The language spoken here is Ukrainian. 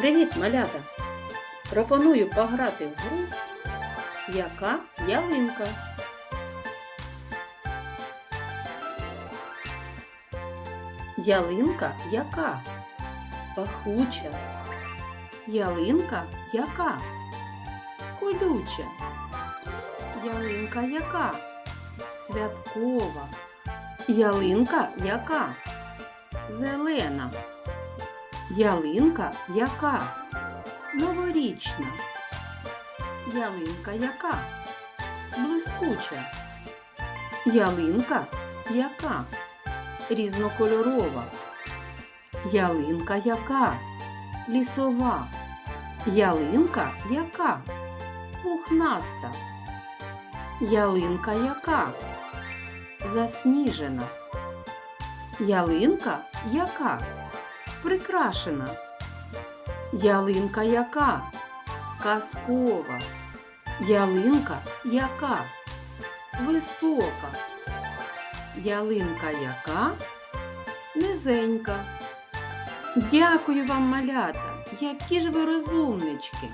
Привіт, малята! Пропоную пограти в гру Яка ялинка? Ялинка яка? Пахуча. Ялинка яка? Колюча. Ялинка яка? Святкова. Ялинка яка? Зелена. Ялинка яка? Новорічна. Ялинка яка? Блискуча. Ялинка яка? Різнокольорова. Ялинка яка? Лісова. Ялинка яка? Пухнаста. Ялинка яка? Засніжена. Ялинка яка? Прикрашена. Ялинка яка? Казкова. Ялинка яка? Висока. Ялинка яка? Низенька. Дякую вам, малята, які ж ви розумнички.